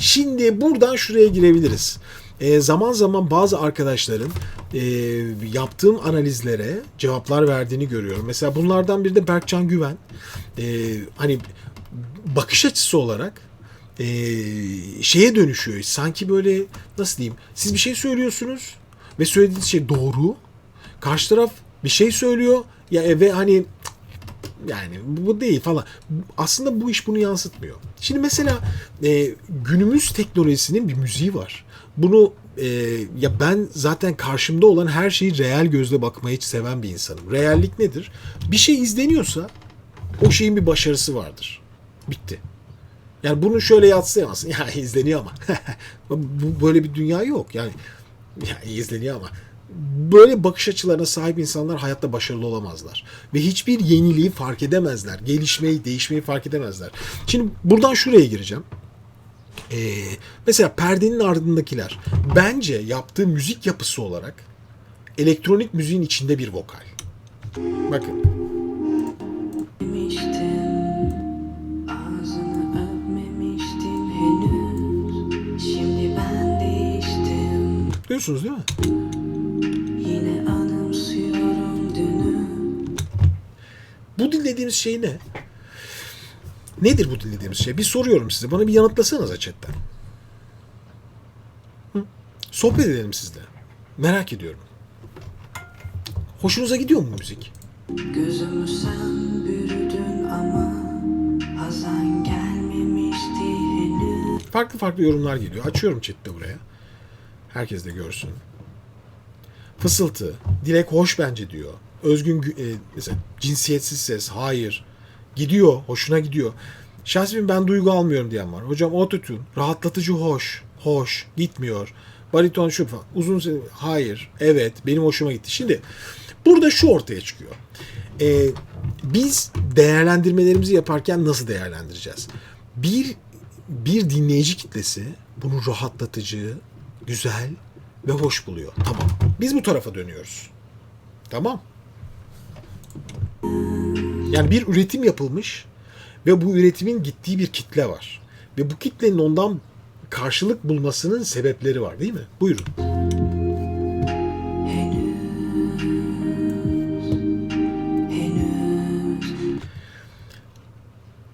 Şimdi buradan şuraya girebiliriz. E, zaman zaman bazı arkadaşların e, yaptığım analizlere cevaplar verdiğini görüyorum. Mesela bunlardan biri de Berkcan Güven. E, hani bakış açısı olarak e, şeye dönüşüyor. Sanki böyle nasıl diyeyim? Siz bir şey söylüyorsunuz ve söylediğiniz şey doğru. Karşı taraf bir şey söylüyor ya e, ve hani yani bu değil falan. Aslında bu iş bunu yansıtmıyor. Şimdi mesela e, günümüz teknolojisinin bir müziği var. Bunu e, ya ben zaten karşımda olan her şeyi reel gözle bakmayı hiç seven bir insanım. Reallik nedir? Bir şey izleniyorsa o şeyin bir başarısı vardır. Bitti. Yani bunu şöyle yatsıyamazsın. Ya izleniyor ama. böyle bir dünya yok. Yani ya izleniyor ama böyle bakış açılarına sahip insanlar hayatta başarılı olamazlar. Ve hiçbir yeniliği fark edemezler. Gelişmeyi, değişmeyi fark edemezler. Şimdi buradan şuraya gireceğim. Ee, mesela perdenin ardındakiler bence yaptığı müzik yapısı olarak elektronik müziğin içinde bir vokal. Bakın. Duyuyorsunuz değil mi? Dinlediğimiz şey ne? Nedir bu dinlediğimiz şey? Bir soruyorum size. Bana bir yanıtlasanıza chatten. Hı? Sohbet edelim sizle. Merak ediyorum. Hoşunuza gidiyor mu müzik? Gözümü sen bürüdün ama hazan gelmemişti henüz. Farklı farklı yorumlar geliyor. Açıyorum chatte buraya. Herkes de görsün. Fısıltı. Dilek hoş bence diyor. Özgün gü- e, mesela cinsiyetsiz ses. Hayır. Gidiyor. Hoşuna gidiyor. Şahsen ben duygu almıyorum diyen var. Hocam autotune. Rahatlatıcı hoş. Hoş. Gitmiyor. Bariton şu falan. Uzun Hayır. Evet. Benim hoşuma gitti. Şimdi burada şu ortaya çıkıyor. Ee, biz değerlendirmelerimizi yaparken nasıl değerlendireceğiz? Bir bir dinleyici kitlesi bunu rahatlatıcı, güzel ve hoş buluyor. Tamam. Biz bu tarafa dönüyoruz. Tamam. Yani bir üretim yapılmış ve bu üretimin gittiği bir kitle var. Ve bu kitlenin ondan karşılık bulmasının sebepleri var değil mi? Buyurun.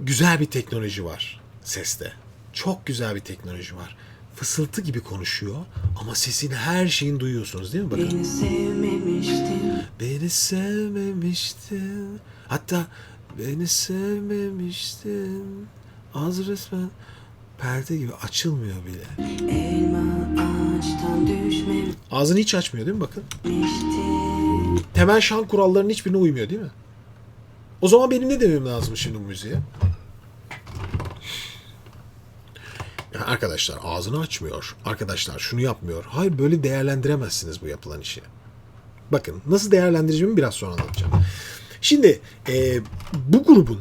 Güzel bir teknoloji var seste. Çok güzel bir teknoloji var. Fısıltı gibi konuşuyor ama sesin her şeyini duyuyorsunuz değil mi? Bakın. beni sevmemiştin. Beni sevmemiştin. Hatta beni sevmemiştin. Az resmen perde gibi açılmıyor bile. Elma ağaçtan düşmemişti. Ağzını hiç açmıyor değil mi bakın? Temel şan kurallarının hiçbirine uymuyor değil mi? O zaman benim ne demem lazım şimdi bu müziğe? Ya arkadaşlar ağzını açmıyor. Arkadaşlar şunu yapmıyor. Hayır böyle değerlendiremezsiniz bu yapılan işi. Bakın nasıl değerlendireceğimi biraz sonra anlatacağım. Şimdi e, bu grubun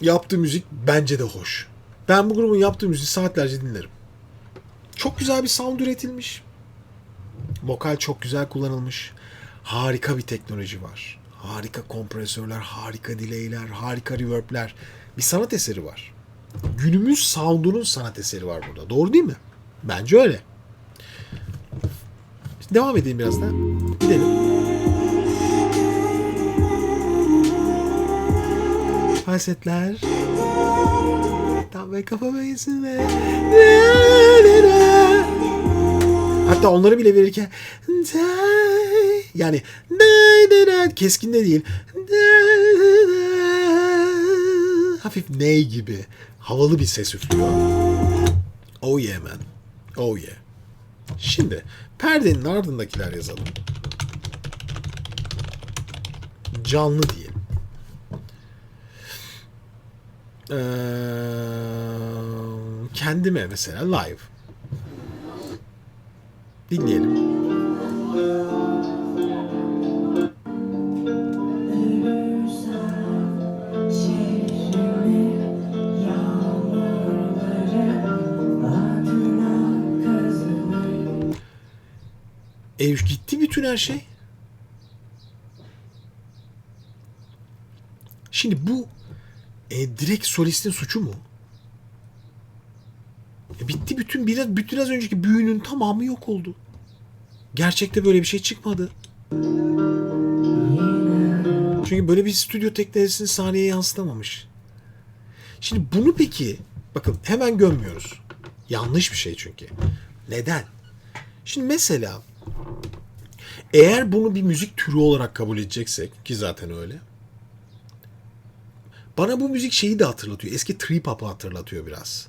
yaptığı müzik bence de hoş. Ben bu grubun yaptığı müziği saatlerce dinlerim. Çok güzel bir sound üretilmiş. Vokal çok güzel kullanılmış. Harika bir teknoloji var. Harika kompresörler, harika delay'ler, harika reverb'ler. Bir sanat eseri var. Günümüz sound'unun sanat eseri var burada. Doğru değil mi? Bence öyle. Devam edeyim biraz da. Gidelim. Falsetler. Tam ve kafa bölgesinde. Hatta onları bile verirken yani keskin de değil hafif ney gibi havalı bir ses üflüyor. Oh yeah man. Oh yeah. Şimdi perdenin ardındakiler yazalım. Canlı diyelim. Kendime mesela live. Dinleyelim. Ev gitti bütün her şey. Şimdi bu e, direkt solistin suçu mu? E bitti bütün biraz bütün az önceki büyünün tamamı yok oldu. Gerçekte böyle bir şey çıkmadı. Çünkü böyle bir stüdyo teknolojisini sahneye yansıtamamış. Şimdi bunu peki bakın hemen gömmüyoruz. Yanlış bir şey çünkü. Neden? Şimdi mesela eğer bunu bir müzik türü olarak kabul edeceksek ki zaten öyle. Bana bu müzik şeyi de hatırlatıyor. Eski trip hop'ı hatırlatıyor biraz.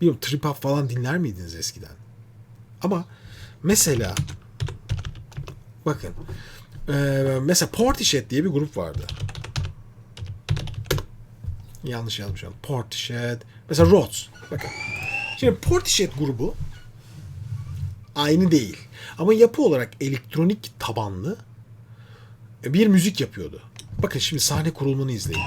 Bilmiyorum trip hop falan dinler miydiniz eskiden? Ama mesela bakın eee, mesela Portishead diye bir grup vardı. Yanlış yazmışım. Portishead. Mesela Rhodes. Bakın. Şimdi Portishead grubu aynı değil. Ama yapı olarak elektronik tabanlı bir müzik yapıyordu. Bakın şimdi sahne kurulumunu izleyin.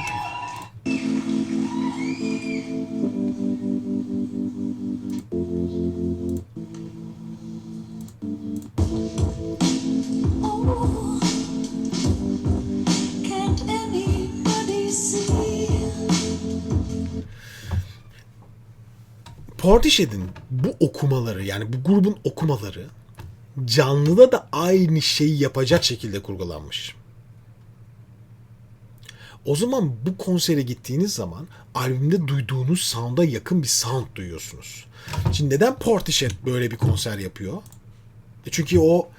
Portishead'in bu okumaları yani bu grubun okumaları canlıda da aynı şeyi yapacak şekilde kurgulanmış. O zaman bu konsere gittiğiniz zaman albümde duyduğunuz sound'a yakın bir sound duyuyorsunuz. Şimdi neden Portishead böyle bir konser yapıyor? E çünkü o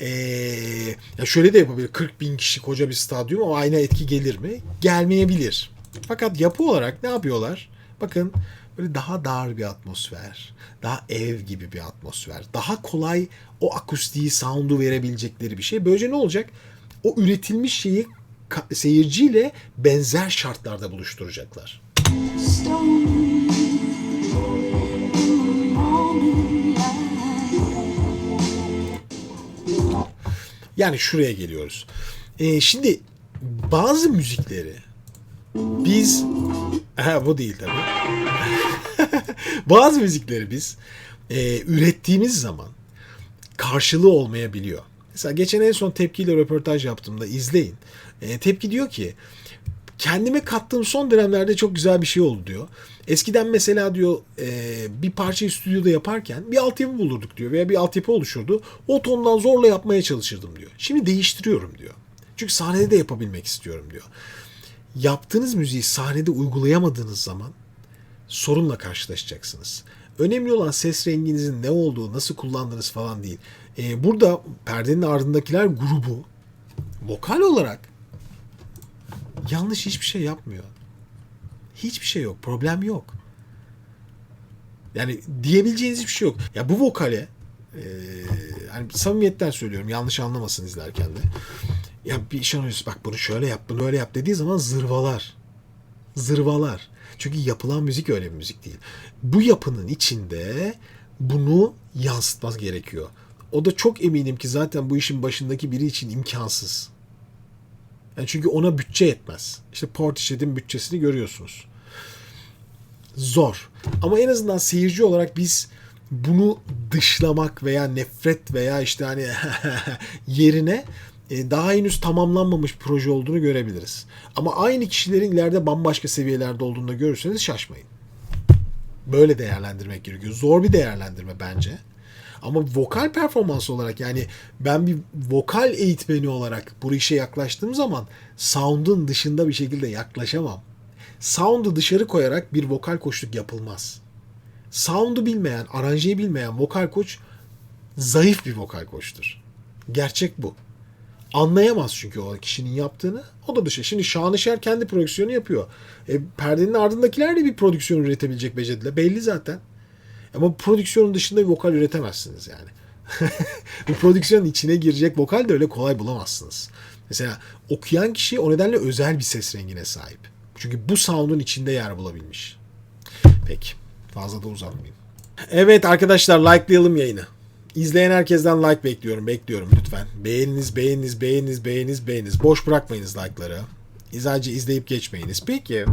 eee, ya şöyle de yapabilir. 40 bin kişi koca bir stadyum ama aynı etki gelir mi? Gelmeyebilir. Fakat yapı olarak ne yapıyorlar? Bakın böyle daha dar bir atmosfer, daha ev gibi bir atmosfer, daha kolay o akustiği, sound'u verebilecekleri bir şey. Böylece ne olacak? O üretilmiş şeyi seyirciyle benzer şartlarda buluşturacaklar. Yani şuraya geliyoruz. Ee, şimdi bazı müzikleri biz ha, bu değil tabii. bazı müzikleri biz e, ürettiğimiz zaman karşılığı olmayabiliyor. Mesela geçen en son tepkiyle röportaj yaptığımda izleyin. E, tepki diyor ki kendime kattığım son dönemlerde çok güzel bir şey oldu diyor. Eskiden mesela diyor e, bir parçayı stüdyoda yaparken bir altyapı bulurduk diyor veya bir altyapı oluşurdu. O tondan zorla yapmaya çalışırdım diyor. Şimdi değiştiriyorum diyor. Çünkü sahnede de yapabilmek istiyorum diyor. Yaptığınız müziği sahnede uygulayamadığınız zaman sorunla karşılaşacaksınız. Önemli olan ses renginizin ne olduğu, nasıl kullandığınız falan değil. E, burada perdenin ardındakiler grubu vokal olarak yanlış hiçbir şey yapmıyor. Hiçbir şey yok. Problem yok. Yani diyebileceğiniz hiçbir şey yok. Ya bu vokale e, hani samimiyetten söylüyorum yanlış anlamasın izlerken de. Ya bir iş analizi bak bunu şöyle yap bunu öyle yap dediği zaman zırvalar. Zırvalar. Çünkü yapılan müzik öyle bir müzik değil. Bu yapının içinde bunu yansıtmaz gerekiyor. O da çok eminim ki zaten bu işin başındaki biri için imkansız. Yani çünkü ona bütçe yetmez. İşte Portishead'in bütçesini görüyorsunuz. Zor. Ama en azından seyirci olarak biz bunu dışlamak veya nefret veya işte hani yerine daha henüz tamamlanmamış proje olduğunu görebiliriz. Ama aynı kişilerin ileride bambaşka seviyelerde olduğunu da görürseniz şaşmayın. Böyle değerlendirmek gerekiyor. Zor bir değerlendirme bence. Ama vokal performans olarak yani ben bir vokal eğitmeni olarak bu işe yaklaştığım zaman sound'un dışında bir şekilde yaklaşamam. Sound'u dışarı koyarak bir vokal koçluk yapılmaz. Sound'u bilmeyen, aranjeyi bilmeyen vokal koç zayıf bir vokal koçtur. Gerçek bu. Anlayamaz çünkü o kişinin yaptığını. O da dışı. Şimdi Şanışer kendi prodüksiyonu yapıyor. E, perdenin ardındakiler de bir prodüksiyon üretebilecek beceride. Belli zaten. Ama prodüksiyonun dışında bir vokal üretemezsiniz yani. bu prodüksiyonun içine girecek vokal de öyle kolay bulamazsınız. Mesela okuyan kişi o nedenle özel bir ses rengine sahip. Çünkü bu sound'un içinde yer bulabilmiş. Peki. Fazla da uzatmayayım. Evet arkadaşlar likelayalım yayını. İzleyen herkesten like bekliyorum. Bekliyorum lütfen. Beğeniniz, beğeniniz, beğeniniz, beğeniniz, beğeniniz. Boş bırakmayınız like'ları. Sadece izleyip geçmeyiniz. Peki.